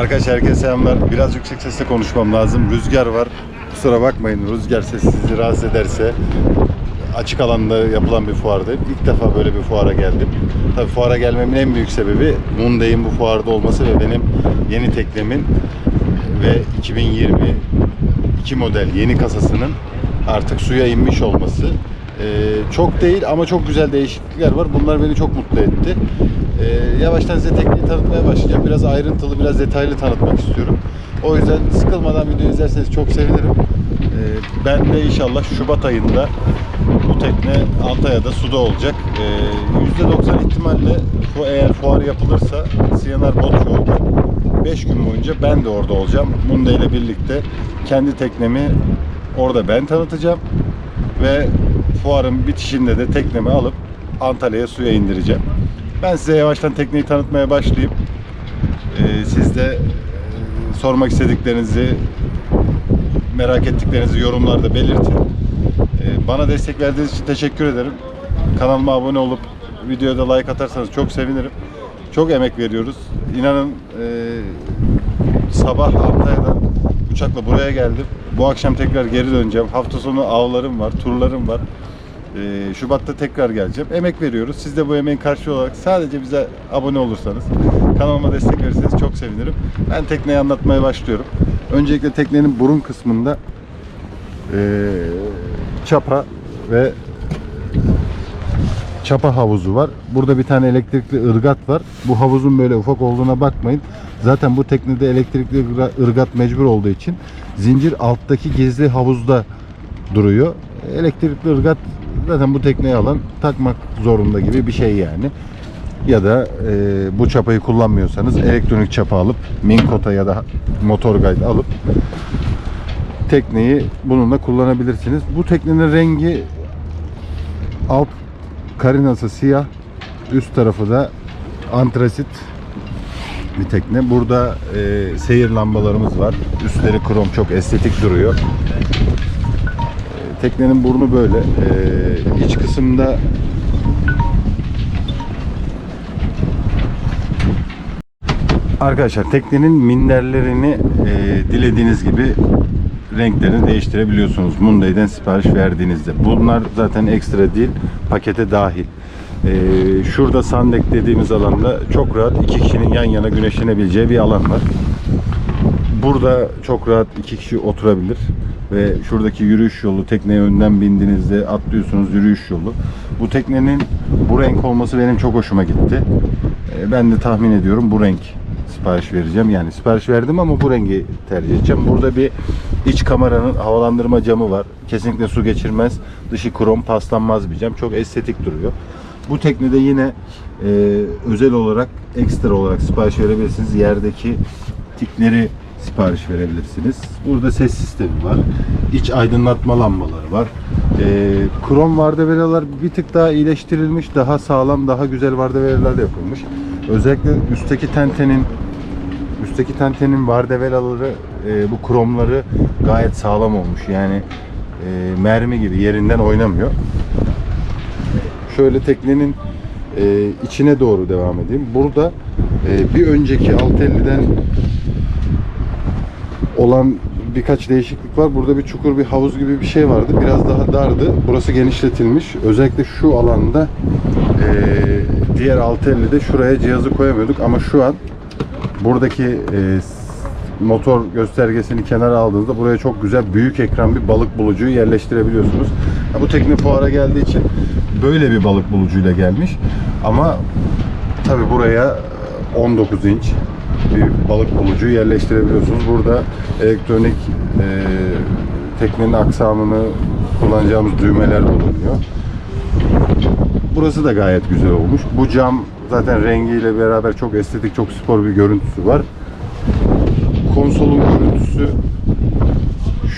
Arkadaşlar herkese selamlar. Biraz yüksek sesle konuşmam lazım. Rüzgar var. Kusura bakmayın rüzgar sesi sizi rahatsız ederse açık alanda yapılan bir fuardayım. İlk defa böyle bir fuara geldim. Tabii fuara gelmemin en büyük sebebi Munday'ın bu fuarda olması ve benim yeni teknemin ve 2020 2 model yeni kasasının artık suya inmiş olması. Ee, çok değil ama çok güzel değişiklikler var. Bunlar beni çok mutlu etti. Ee, yavaştan size tekniği tanıtmaya başlayacağım. Biraz ayrıntılı, biraz detaylı tanıtmak istiyorum. O yüzden sıkılmadan video izlerseniz çok sevinirim. Ee, ben de inşallah Şubat ayında bu tekne Antalya'da suda olacak. Ee, %90 ihtimalle bu eğer fuar yapılırsa CNR Boat Show'da 5 gün boyunca ben de orada olacağım. Munda ile birlikte kendi teknemi orada ben tanıtacağım ve fuarın bitişinde de teknemi alıp Antalya'ya suya indireceğim. Ben size yavaştan tekneyi tanıtmaya başlayayım. Ee, siz de e, sormak istediklerinizi, merak ettiklerinizi yorumlarda belirtin. Ee, bana destek verdiğiniz için teşekkür ederim. Kanalıma abone olup videoya da like atarsanız çok sevinirim. Çok emek veriyoruz. İnanın e, sabah Antalya'dan uçakla buraya geldim. Bu akşam tekrar geri döneceğim. Hafta sonu avlarım var, turlarım var. Ee, Şubat'ta tekrar geleceğim. Emek veriyoruz. Siz de bu emeğin karşılığı olarak sadece bize abone olursanız, kanalıma destek verirseniz çok sevinirim. Ben tekneyi anlatmaya başlıyorum. Öncelikle teknenin burun kısmında ee, çapa ve çapa havuzu var. Burada bir tane elektrikli ırgat var. Bu havuzun böyle ufak olduğuna bakmayın. Zaten bu teknede elektrikli ırga- ırgat mecbur olduğu için zincir alttaki gizli havuzda duruyor. Elektrikli ırgat zaten bu tekneyi alan takmak zorunda gibi bir şey yani. Ya da e, bu çapayı kullanmıyorsanız elektronik çapa alıp Minkota ya da Motor Guide alıp tekneyi bununla kullanabilirsiniz. Bu teknenin rengi alt karinası siyah, üst tarafı da antrasit bir tekne. Burada e, seyir lambalarımız var. Üstleri krom çok estetik duruyor. E, teknenin burnu böyle. E, iç kısımda Arkadaşlar teknenin minderlerini e, dilediğiniz gibi renklerini değiştirebiliyorsunuz. Munday'den sipariş verdiğinizde. Bunlar zaten ekstra değil, pakete dahil. E, şurada sandek dediğimiz alanda çok rahat iki kişinin yan yana güneşlenebileceği bir alan var. Burada çok rahat iki kişi oturabilir ve şuradaki yürüyüş yolu tekneye önden bindiğinizde atlıyorsunuz yürüyüş yolu. Bu teknenin bu renk olması benim çok hoşuma gitti. E, Ben de tahmin ediyorum bu renk sipariş vereceğim. Yani sipariş verdim ama bu rengi tercih edeceğim. Burada bir iç kameranın havalandırma camı var. Kesinlikle su geçirmez. Dışı krom paslanmaz bir cam. Çok estetik duruyor. Bu teknede yine e, özel olarak ekstra olarak sipariş verebilirsiniz. Yerdeki tikleri sipariş verebilirsiniz. Burada ses sistemi var. İç aydınlatma lambaları var. E, krom vardevelalar bir tık daha iyileştirilmiş. Daha sağlam, daha güzel vardevelalar yapılmış. Özellikle üstteki tentenin üstteki tentenin vardevelaları e, bu kromları gayet sağlam olmuş. Yani e, mermi gibi yerinden oynamıyor. Şöyle teknenin e, içine doğru devam edeyim. Burada e, bir önceki 650'den olan birkaç değişiklik var. Burada bir çukur, bir havuz gibi bir şey vardı. Biraz daha dardı. Burası genişletilmiş. Özellikle şu alanda e, diğer 650'de şuraya cihazı koyamıyorduk ama şu an buradaki e, motor göstergesini kenara aldığınızda buraya çok güzel büyük ekran bir balık bulucuyu yerleştirebiliyorsunuz. Bu tekne fuara geldiği için böyle bir balık bulucuyla gelmiş. Ama tabi buraya 19 inç bir balık bulucuyu yerleştirebiliyorsunuz. Burada elektronik e, teknenin aksamını kullanacağımız düğmeler bulunuyor. Burası da gayet güzel olmuş. Bu cam zaten rengiyle beraber çok estetik, çok spor bir görüntüsü var. Konsolun görüntüsü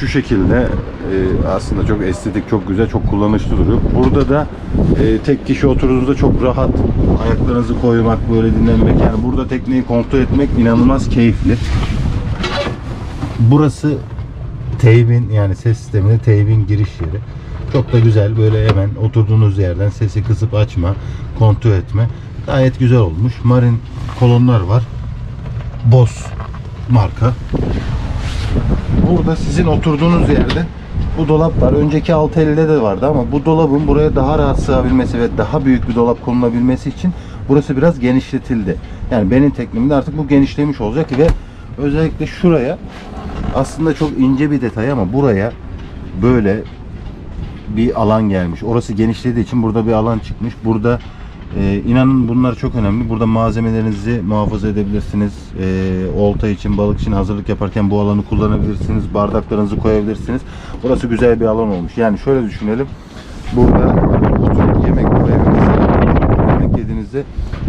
şu şekilde e, aslında çok estetik, çok güzel, çok kullanışlı duruyor. Burada da e, tek kişi oturduğunuzda çok rahat ayaklarınızı koymak, böyle dinlenmek. Yani burada tekneyi kontrol etmek inanılmaz keyifli. Burası teybin yani ses sistemine teybin giriş yeri. Çok da güzel böyle hemen oturduğunuz yerden sesi kısıp açma, kontrol etme. Gayet güzel olmuş. Marin kolonlar var. Boss marka. Burada sizin oturduğunuz yerde bu dolap var. Önceki 650'de de vardı ama bu dolabın buraya daha rahat sığabilmesi ve daha büyük bir dolap konulabilmesi için burası biraz genişletildi. Yani benim teknemde artık bu genişlemiş olacak ve özellikle şuraya aslında çok ince bir detay ama buraya böyle bir alan gelmiş. Orası genişlediği için burada bir alan çıkmış. Burada e, inanın bunlar çok önemli. Burada malzemelerinizi muhafaza edebilirsiniz. E, olta için, balık için hazırlık yaparken bu alanı kullanabilirsiniz. Bardaklarınızı koyabilirsiniz. Burası güzel bir alan olmuş. Yani şöyle düşünelim. Burada oturup yemek buraya yemek yediğinizde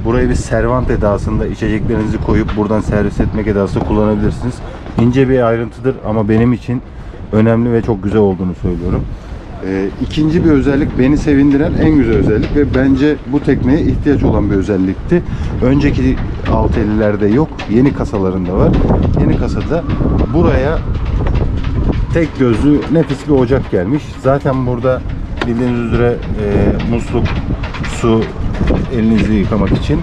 buraya bir servant edasında içeceklerinizi koyup buradan servis etmek edasında kullanabilirsiniz. İnce bir ayrıntıdır ama benim için önemli ve çok güzel olduğunu söylüyorum. Ee, ikinci bir özellik beni sevindiren en güzel özellik ve bence bu tekneye ihtiyaç olan bir özellikti. Önceki 650'lerde yok. Yeni kasalarında var. Yeni kasada buraya tek gözlü nefis bir ocak gelmiş. Zaten burada bildiğiniz üzere e, musluk, su elinizi yıkamak için.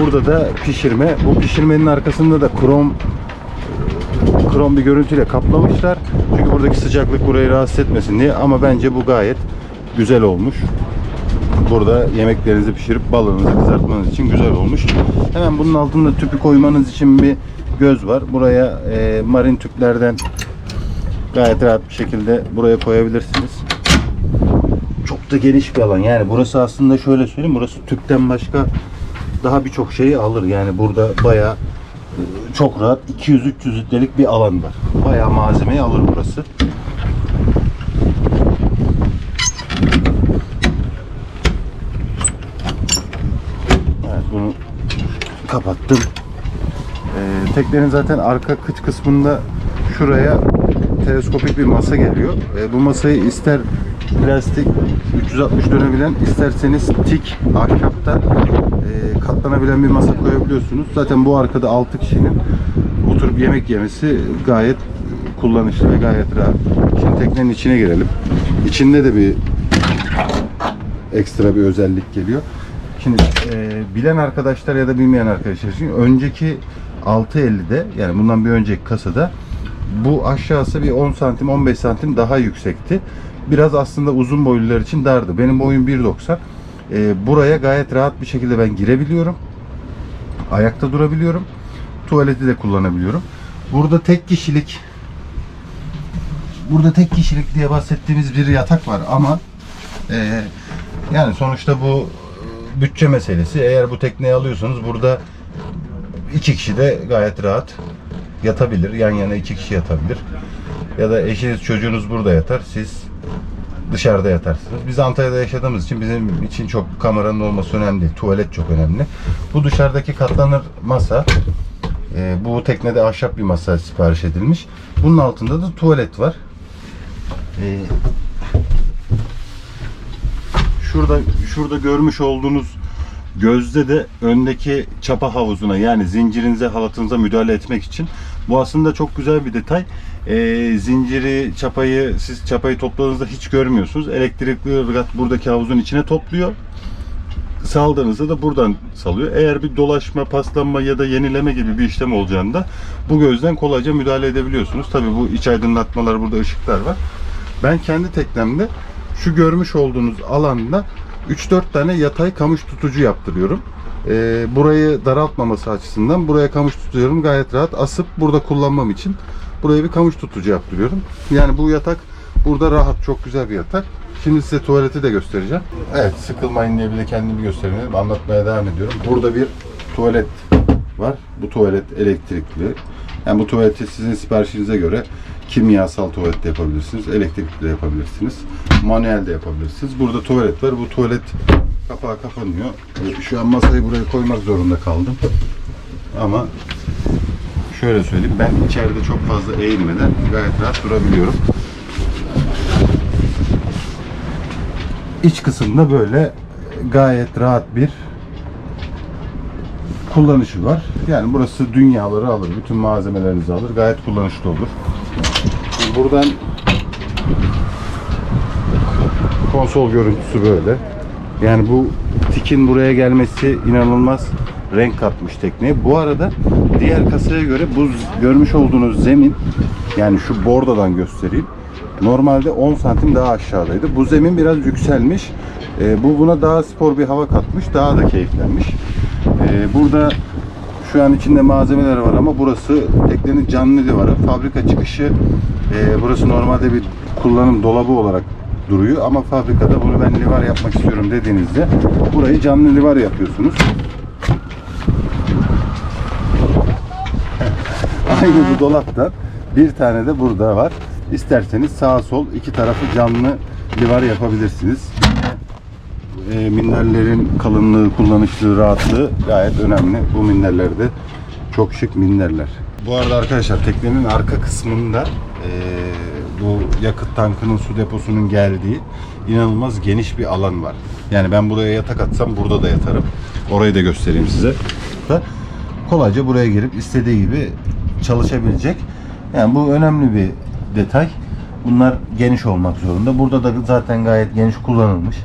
Burada da pişirme. Bu pişirmenin arkasında da krom krom bir görüntüyle kaplamışlar. Çünkü buradaki sıcaklık burayı rahatsız etmesin diye ama bence bu gayet güzel olmuş. Burada yemeklerinizi pişirip balığınızı kızartmanız için güzel olmuş. Hemen bunun altında tüpü koymanız için bir göz var. Buraya e, marin tüplerden gayet rahat bir şekilde buraya koyabilirsiniz. Çok da geniş bir alan. Yani burası aslında şöyle söyleyeyim. Burası tüpten başka daha birçok şeyi alır. Yani burada bayağı çok rahat 200-300 litrelik bir alan var. Bayağı malzemeyi alır burası. Evet bunu kapattım. Ee, teknenin zaten arka kıç kısmında şuraya teleskopik bir masa geliyor. Ee, bu masayı ister plastik 360 dönebilen isterseniz tik ahşapta e, katlanabilen bir masa koyabiliyorsunuz. Zaten bu arkada 6 kişinin oturup yemek yemesi gayet kullanışlı ve gayet rahat. Şimdi teknenin içine girelim. İçinde de bir ekstra bir özellik geliyor. Şimdi e, bilen arkadaşlar ya da bilmeyen arkadaşlar için önceki 6.50'de yani bundan bir önceki kasada bu aşağısı bir 10 santim 15 santim daha yüksekti. Biraz aslında uzun boylular için dardı. Benim boyum 1.90. E, buraya gayet rahat bir şekilde ben girebiliyorum. Ayakta durabiliyorum. Tuvaleti de kullanabiliyorum. Burada tek kişilik burada tek kişilik diye bahsettiğimiz bir yatak var ama e, yani sonuçta bu e, bütçe meselesi. Eğer bu tekneyi alıyorsanız burada iki kişi de gayet rahat yatabilir. Yan yana iki kişi yatabilir. Ya da eşiniz çocuğunuz burada yatar. Siz dışarıda yatarsınız. Biz Antalya'da yaşadığımız için bizim için çok kameranın olması önemli değil. Tuvalet çok önemli. Bu dışarıdaki katlanır masa. e, bu teknede ahşap bir masa sipariş edilmiş. Bunun altında da tuvalet var. E, şurada şurada görmüş olduğunuz gözde de öndeki çapa havuzuna yani zincirinize halatınıza müdahale etmek için bu aslında çok güzel bir detay. Ee, zinciri çapayı siz çapayı topladığınızda hiç görmüyorsunuz. Elektrikli ırgat buradaki havuzun içine topluyor. Saldığınızda da buradan salıyor. Eğer bir dolaşma, paslanma ya da yenileme gibi bir işlem olacağında bu gözden kolayca müdahale edebiliyorsunuz. Tabii bu iç aydınlatmalar burada ışıklar var. Ben kendi teknemde şu görmüş olduğunuz alanda 3-4 tane yatay kamış tutucu yaptırıyorum. Ee, burayı daraltmaması açısından buraya kamış tutuyorum gayet rahat asıp burada kullanmam için buraya bir kamış tutucu yaptırıyorum. Yani bu yatak burada rahat çok güzel bir yatak. Şimdi size tuvaleti de göstereceğim. Evet sıkılmayın diye bir de kendimi göstereyim. Anlatmaya devam ediyorum. Burada bir tuvalet var. Bu tuvalet elektrikli. Yani bu tuvaleti sizin siparişinize göre kimyasal tuvalet de yapabilirsiniz, elektrikli de yapabilirsiniz, manuel de yapabilirsiniz. Burada tuvalet var. Bu tuvalet kapağı kapanıyor. Ee, Şu an masayı buraya koymak zorunda kaldım. Ama şöyle söyleyeyim, ben içeride çok fazla eğilmeden gayet rahat durabiliyorum. İç kısımda böyle gayet rahat bir kullanışı var. Yani burası dünyaları alır, bütün malzemelerinizi alır, gayet kullanışlı olur. Buradan konsol görüntüsü böyle. Yani bu tikin buraya gelmesi inanılmaz renk katmış tekneye. Bu arada diğer kasaya göre bu görmüş olduğunuz zemin yani şu bordodan göstereyim. Normalde 10 santim daha aşağıdaydı. Bu zemin biraz yükselmiş. Ee, bu buna daha spor bir hava katmış. Daha da keyiflenmiş. Ee, burada şu an içinde malzemeler var ama burası teknenin canlı livarı. Fabrika çıkışı e, burası normalde bir kullanım dolabı olarak duruyor ama fabrikada bunu ben livar yapmak istiyorum dediğinizde burayı canlı livar yapıyorsunuz. Aynı bu dolapta bir tane de burada var. İsterseniz sağ sol iki tarafı canlı livar yapabilirsiniz. E, minderlerin kalınlığı, kullanışlı, rahatlığı gayet önemli. Bu minderler de çok şık minderler. Bu arada arkadaşlar teknenin arka kısmında e, bu yakıt tankının su deposunun geldiği inanılmaz geniş bir alan var. Yani ben buraya yatak atsam burada da yatarım. Orayı da göstereyim size. Da kolayca buraya girip istediği gibi çalışabilecek. Yani bu önemli bir detay. Bunlar geniş olmak zorunda. Burada da zaten gayet geniş kullanılmış.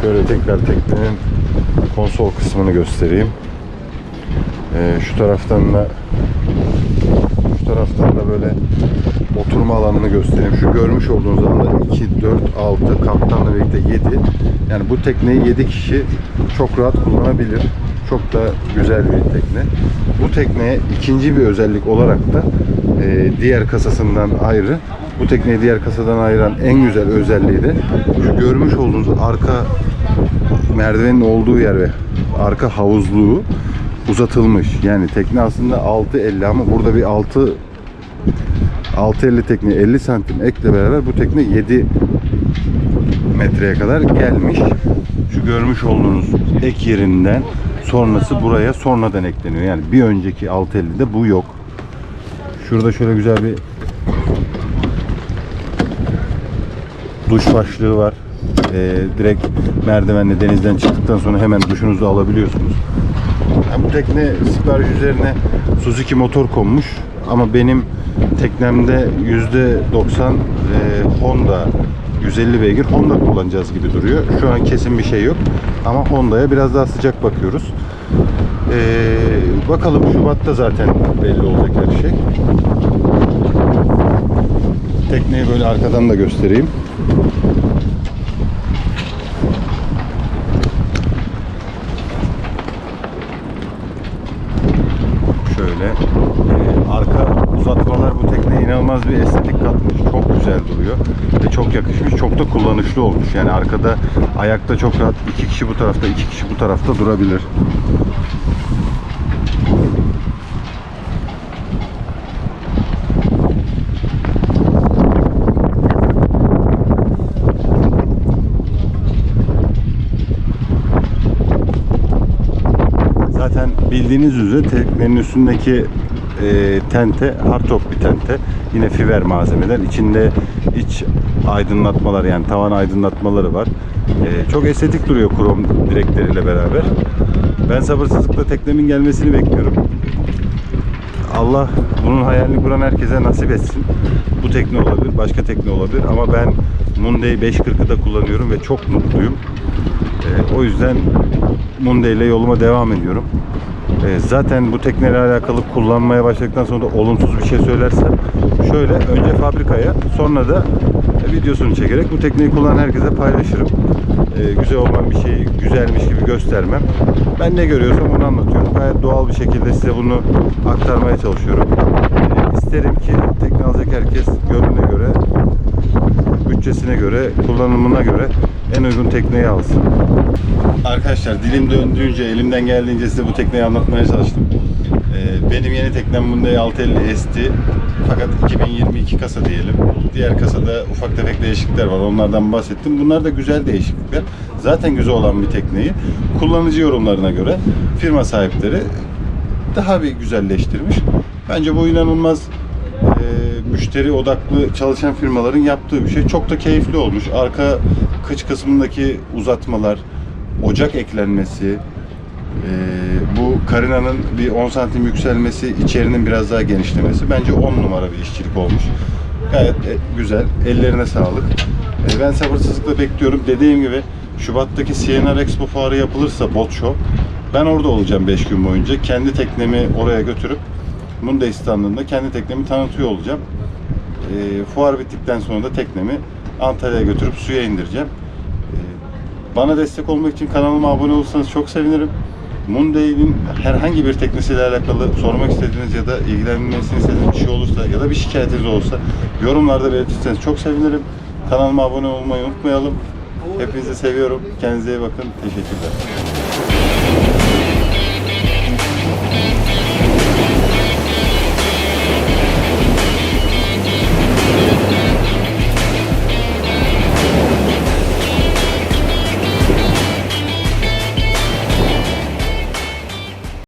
Şöyle tekrar teknenin konsol kısmını göstereyim. Ee, şu taraftan da şu taraftan da böyle oturma alanını göstereyim. Şu görmüş olduğunuz alanda 2, 4, 6 kaptanla birlikte 7. Yani bu tekneyi 7 kişi çok rahat kullanabilir. Çok da güzel bir tekne. Bu tekneye ikinci bir özellik olarak da e, diğer kasasından ayrı bu tekneyi diğer kasadan ayıran en güzel özelliği de şu görmüş olduğunuz arka merdivenin olduğu yer ve arka havuzluğu uzatılmış. Yani tekne aslında 6.50 ama burada bir 6 6.50 tekne 50 santim ekle beraber bu tekne 7 metreye kadar gelmiş. Şu görmüş olduğunuz ek yerinden sonrası buraya sonradan ekleniyor. Yani bir önceki 6.50'de bu yok. Şurada şöyle güzel bir duş başlığı var. Ee, direkt merdivenle denizden çıktıktan sonra hemen duşunuzu alabiliyorsunuz. Bu tekne sipariş üzerine Suzuki motor konmuş ama benim teknemde %90 e, Honda 150 beygir Honda kullanacağız gibi duruyor. Şu an kesin bir şey yok ama Honda'ya biraz daha sıcak bakıyoruz. Ee, bakalım Şubat'ta zaten belli olacak her şey. Tekneyi böyle arkadan da göstereyim. Şöyle e, arka uzatmalar bu tekneye inanılmaz bir estetik katmış. Çok güzel duruyor ve çok yakışmış. Çok da kullanışlı olmuş. Yani arkada ayakta çok rahat iki kişi bu tarafta, iki kişi bu tarafta durabilir. Zaten bildiğiniz üzere teknenin üstündeki e, tente hardtop bir tente. Yine fiber malzemeler. İçinde iç aydınlatmalar yani tavan aydınlatmaları var. E, çok estetik duruyor krom direkleriyle beraber. Ben sabırsızlıkla teknemin gelmesini bekliyorum. Allah bunun hayalini kuran herkese nasip etsin. Bu tekne olabilir, başka tekne olabilir ama ben Monday 540'ı da kullanıyorum ve çok mutluyum. O yüzden Monday ile yoluma devam ediyorum. Ee, zaten bu tekneyle alakalı kullanmaya başladıktan sonra da olumsuz bir şey söylersem şöyle önce fabrikaya sonra da videosunu çekerek bu tekneyi kullanan herkese paylaşırım. Ee, güzel olan bir şeyi güzelmiş gibi göstermem. Ben ne görüyorsam onu anlatıyorum. Gayet doğal bir şekilde size bunu aktarmaya çalışıyorum. Ee, isterim ki tekne alacak herkes gönlüne göre bütçesine göre, kullanımına göre en uygun tekneyi alsın. Arkadaşlar dilim döndüğünce, elimden geldiğince size bu tekneyi anlatmaya çalıştım. Ee, benim yeni teknem Hyundai 650 ST fakat 2022 kasa diyelim. Diğer kasada ufak tefek değişiklikler var. Onlardan bahsettim. Bunlar da güzel değişiklikler. Zaten güzel olan bir tekneyi kullanıcı yorumlarına göre firma sahipleri daha bir güzelleştirmiş. Bence bu inanılmaz e, müşteri odaklı çalışan firmaların yaptığı bir şey. Çok da keyifli olmuş. Arka kıç kısmındaki uzatmalar, ocak eklenmesi, e, bu karinanın bir 10 santim yükselmesi, içerinin biraz daha genişlemesi bence 10 numara bir işçilik olmuş. Gayet e, güzel. Ellerine sağlık. E, ben sabırsızlıkla bekliyorum. Dediğim gibi Şubat'taki CNR Expo fuarı yapılırsa Bot Show ben orada olacağım 5 gün boyunca. Kendi teknemi oraya götürüp Munday standında kendi teknemi tanıtıyor olacağım. E, fuar bittikten sonra da teknemi Antalya'ya götürüp suya indireceğim. E, bana destek olmak için kanalıma abone olursanız çok sevinirim. Munday'in herhangi bir teknesiyle alakalı sormak istediğiniz ya da ilgilenmesini istediğiniz bir şey olursa ya da bir şikayetiniz olursa yorumlarda belirtirseniz çok sevinirim. Kanalıma abone olmayı unutmayalım. Hepinizi seviyorum. Kendinize iyi bakın. Teşekkürler.